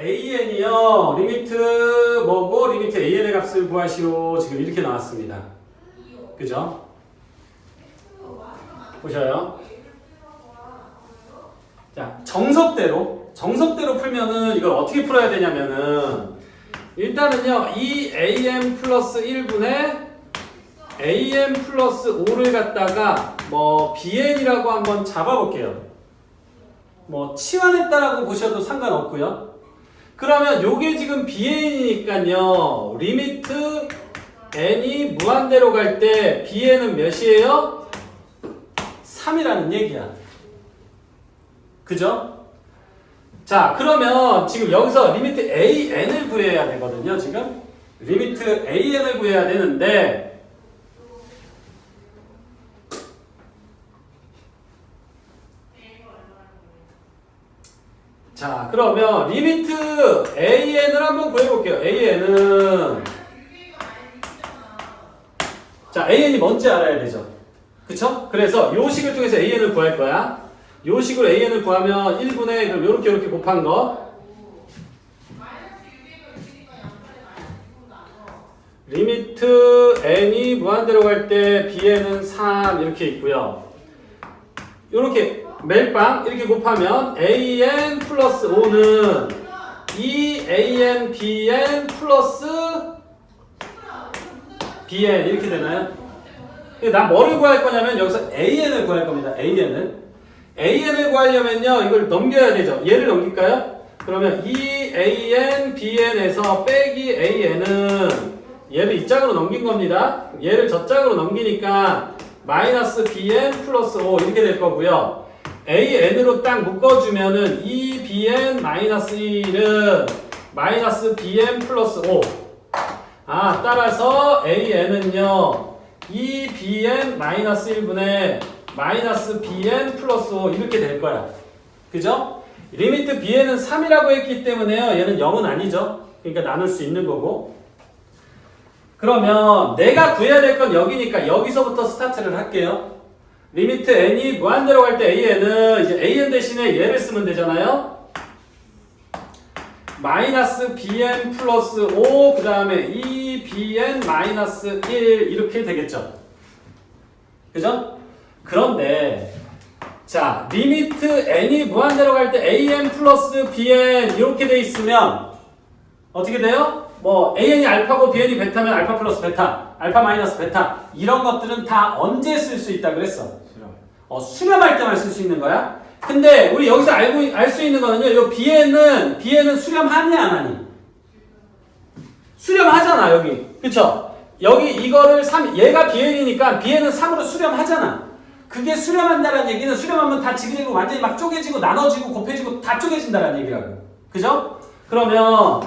an이요. 리미트 뭐고 리미트 an의 값을 구하시오. 지금 이렇게 나왔습니다. 그죠? 보셔요. 자, 정석대로 정석대로 풀면은 이걸 어떻게 풀어야 되냐면은 일단은요. 이 am 플러스 1분의 am 플러스 5를 갖다가 뭐 bn이라고 한번 잡아볼게요. 뭐 치환했다라고 보셔도 상관없고요. 그러면 요게 지금 bn이니까요. 리미트 n이 무한대로 갈 때 bn은 몇이에요? 3이라는 얘기야. 그죠? 자, 그러면 지금 여기서 리미트 an을 구해야 되거든요, 지금. 리미트 an을 구해야 되는데 자, 그러면 리미트 an을 한번 구해볼게요. an은 자, an이 뭔지 알아야 되죠. 그쵸? 그래서 요 식을 통해서 an을 구할 거야. 요 식으로 an을 구하면 1분의 그럼 요렇게 요렇게 곱한 거 리미트 n이 무한대로 갈 때 bn은 3 이렇게 있고요. 요렇게 멜빵 이렇게 곱하면 an 플러스 5는 2an bn 플러스 bn 이렇게 되나요? 난 뭐를 구할 거냐면 여기서 an을 구할 겁니다. an을 an을 구하려면요 이걸 넘겨야 되죠. 얘를 넘길까요? 그러면 2an bn에서 빼기 an은 얘를 이 짝으로 넘긴 겁니다. 얘를 저 짝으로 넘기니까 마이너스 bn 플러스 5 이렇게 될 거고요. An으로 딱 묶어주면은 2bn 마이너스 1은 마이너스 bn 플러스 5. 아, 따라서 an은요, 2bn 마이너스 1분의 마이너스 bn 플러스 5 이렇게 될 거야. 그죠? 리미트 bn은 3이라고 했기 때문에요. 얘는 0은 아니죠. 그러니까 나눌 수 있는 거고. 그러면 내가 구해야 될 건 여기니까 여기서부터 스타트를 할게요. 리미트 n이 무한대로 갈 때 an은 이제 an 대신에 얘를 쓰면 되잖아요. 마이너스 bn 플러스 5, 그 다음에 2bn 마이너스 1 이렇게 되겠죠. 그죠? 그런데 자 리미트 n이 무한대로 갈 때 an 플러스 bn 이렇게 돼 있으면 어떻게 돼요? 뭐 an이 알파고 bn이 베타면 알파 플러스 베타, 알파 마이너스 베타 이런 것들은 다 언제 쓸 수 있다 그랬어? 어, 수렴할 때만 쓸 수 있는 거야. 근데 우리 여기서 알고 알 수 있는 거는요. 요 bn은 bn은 수렴하니 안 하니? 수렴하잖아 여기. 그쵸? 여기 이거를 3 얘가 bn이니까 bn은 3으로 수렴하잖아. 그게 수렴한다는 얘기는 수렴하면 다 지그재그 완전히 막 쪼개지고 나눠지고 곱해지고 다 쪼개진다는 얘기라고. 그죠? 그러면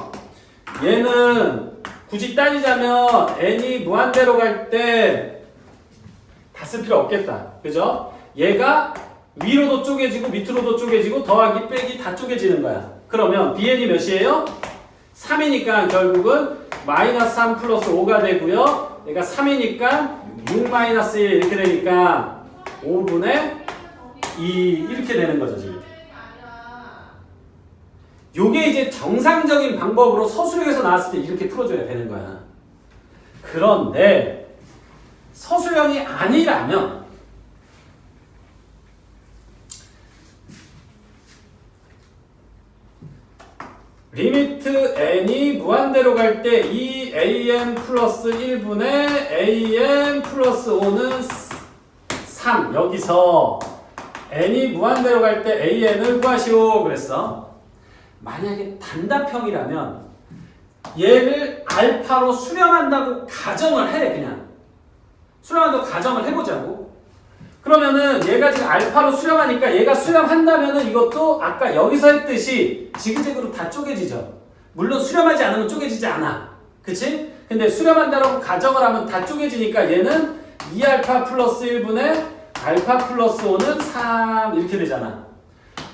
얘는 굳이 따지자면 n이 무한대로 갈 때 다 쓸 필요 없겠다. 그죠? 얘가 위로도 쪼개지고 밑으로도 쪼개지고 더하기 빼기 다 쪼개지는 거야. 그러면 bn이 몇이에요? 3이니까 결국은 마이너스 3 플러스 5가 되고요. 얘가 3이니까 6 마이너스 1 이렇게 되니까 5분의 2 이렇게 되는 거죠 지금. 요게 이제 정상적인 방법으로 서술형에서 나왔을 때 이렇게 풀어줘야 되는 거야. 그런데 서술형이 아니라면 리미트 n이 무한대로 갈 때 이 an 플러스 1분의 an 플러스 5는 3 여기서 n이 무한대로 갈 때 an을 구하시오 그랬어 만약에 단답형이라면 얘를 알파로 수렴한다고 가정을 해 그냥 수렴한다고 가정을 해보자고 그러면은 얘가 지금 알파로 수렴하니까 얘가 수렴한다면은 이것도 아까 여기서 했듯이 지그재그로 다 쪼개지죠. 물론 수렴하지 않으면 쪼개지지 않아. 그치? 근데 수렴한다라고 가정을 하면 다 쪼개지니까 얘는 2알파 플러스 1분의 알파 플러스 5는 3 이렇게 되잖아.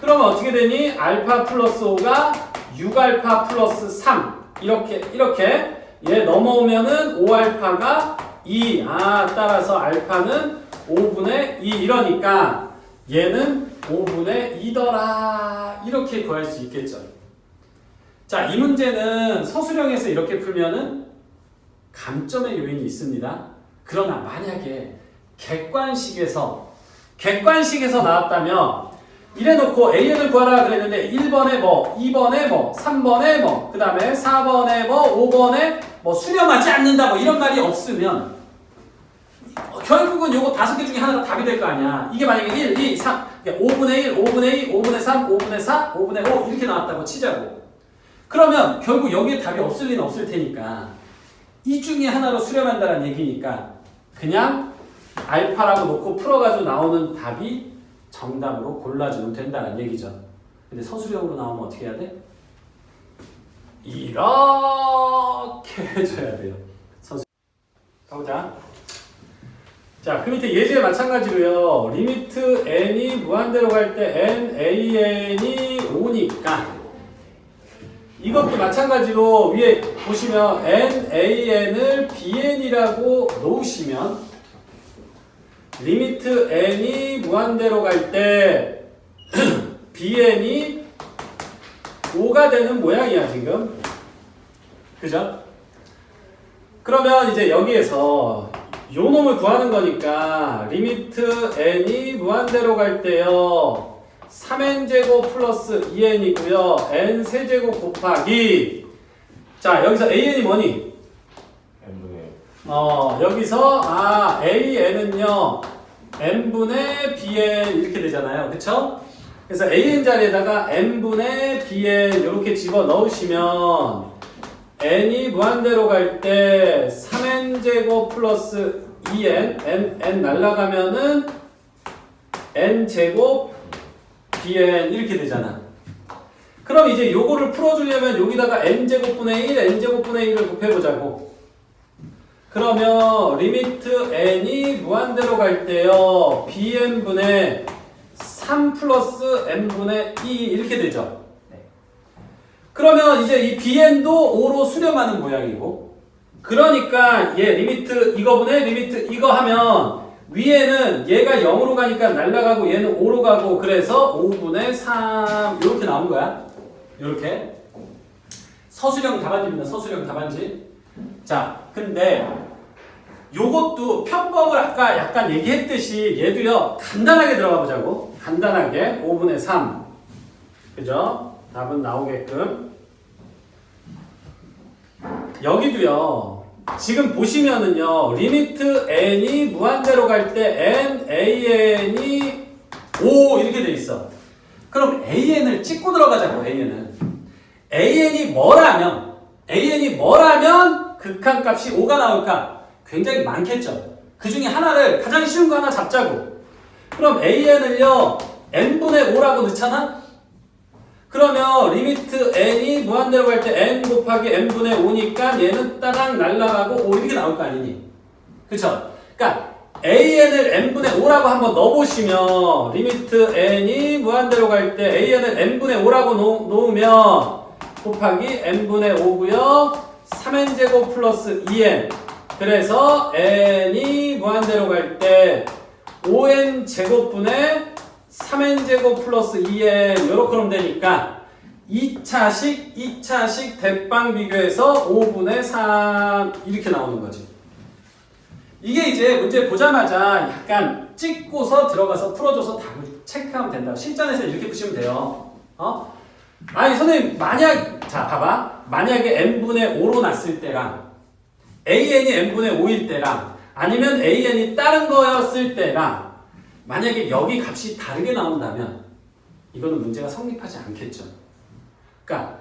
그러면 어떻게 되니? 알파 플러스 5가 6알파 플러스 3 이렇게 이렇게 얘 넘어오면은 5알파가 2. 아 따라서 알파는 5분의 2 이러니까 얘는 5분의 2더라 이렇게 구할 수 있겠죠. 자, 이 문제는 서술형에서 이렇게 풀면은 감점의 요인이 있습니다. 그러나 만약에 객관식에서 객관식에서 나왔다면 이래 놓고 AN을 구하라 그랬는데 1번에 뭐, 2번에 뭐, 3번에 뭐, 그 다음에 4번에 뭐, 5번에 뭐 수렴하지 않는다 뭐 이런 말이 없으면 어, 결국은 요거 다섯 개 중에 하나가 답이 될 거 아니야. 이게 만약에 1, 2, 3, 5분의 1, 5분의 2, 5분의 3, 5분의 4, 5분의 5 이렇게 나왔다고 치자고. 그러면 결국 여기에 답이 없을 리는 없을 테니까 이 중에 하나로 수렴한다는 얘기니까 그냥 알파라고 놓고 풀어가지고 나오는 답이 정답으로 골라주면 된다는 얘기죠. 근데 서술형으로 나오면 어떻게 해야 돼? 이렇게 해줘야 돼요. 서술. 가보자. 자, 그 밑에 예제에 마찬가지로요. 리미트 n이 무한대로 갈 때 n a n이 5니까 이것도 마찬가지로 위에 보시면 n a n을 b n이라고 놓으시면 리미트 n이 무한대로 갈 때 b n이 5가 되는 모양이야 지금 그죠? 그러면 이제 여기에서 요 놈을 구하는 거니까 리미트 n이 무한대로 갈 때요 3n제곱 플러스 2n이고요 n 세제곱 곱하기 자 여기서 an이 뭐니? 어 여기서 아 an은요 n분의 bn 이렇게 되잖아요. 그쵸? 그래서 an 자리에다가 n분의 bn 이렇게 집어 넣으시면 n이 무한대로 갈 때 3n제곱 플러스 2n n, n 날라가면은 n제곱 bn 이렇게 되잖아. 그럼 이제 요거를 풀어주려면 여기다가 n제곱분의 1, n제곱분의 1을 곱해보자고 그러면 리미트 n이 무한대로 갈 때요. Bn분의 3 플러스 n분의 2 이렇게 되죠. 그러면 이제 이 bn도 5로 수렴하는 모양이고 그러니까 얘 리미트 이거분의 리미트 이거 하면 위에는 얘가 0으로 가니까 날라가고 얘는 5로 가고 그래서 5분의 3 이렇게 나온 거야. 이렇게. 서술형 답안지입니다. 서술형 답안지 자 근데 요것도 편법을 아까 약간 얘기했듯이 얘도요 간단하게 들어가 보자고. 간단하게. 5분의 3 그죠? 답은 나오게끔. 여기도요 지금 보시면은요 리미트 n이 무한대로 갈 때 n a n이 5 이렇게 돼 있어. 그럼 an을 찍고 들어가자고 an은. an이 뭐라면 an이 뭐라면 극한값이 5가 나올까 굉장히 많겠죠 그 중에 하나를 가장 쉬운 거 하나 잡자고 그럼 an을요 n분의 5라고 넣잖아 그러면 리미트 n이 무한대로 갈 때 n 곱하기 n분의 5니까 얘는 따당 날라가고 5 이렇게 나올 거 아니니? 그쵸? 그러니까 an을 n분의 5라고 한번 넣어보시면 리미트 n이 무한대로 갈 때 an을 n분의 5라고 놓, 놓으면 곱하기 n분의 5고요 3n제곱 플러스 2n 그래서 n이 무한대로 갈 때 5n 제곱분의 3n제곱 플러스 2n 요렇게 하면 되니까 2차식 2차식 대빵 비교해서 5분의 3 이렇게 나오는 거지. 이게 이제 문제 보자마자 약간 찍고서 들어가서 풀어줘서 답을 체크하면 된다 실전에서 이렇게 푸시면 돼요. 어? 아니 선생님 만약 자 봐봐 만약에 n분의 5로 났을 때랑 an이 n분의 5일 때랑 아니면 an이 다른 거였을 때랑 만약에 여기 값이 다르게 나온다면 이거는 문제가 성립하지 않겠죠. 그러니까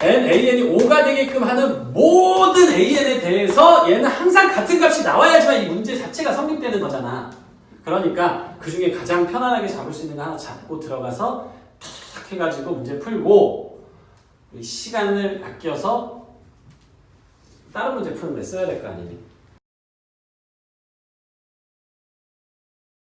n, an이 5가 되게끔 하는 모든 an에 대해서 얘는 항상 같은 값이 나와야지만 이 문제 자체가 성립되는 거잖아. 그러니까 그 중에 가장 편안하게 잡을 수 있는 거 하나 잡고 들어가서 탁 해가지고 문제 풀고 이 시간을 아껴서 다른 문제 푸는 데 써야 될 거 아니니.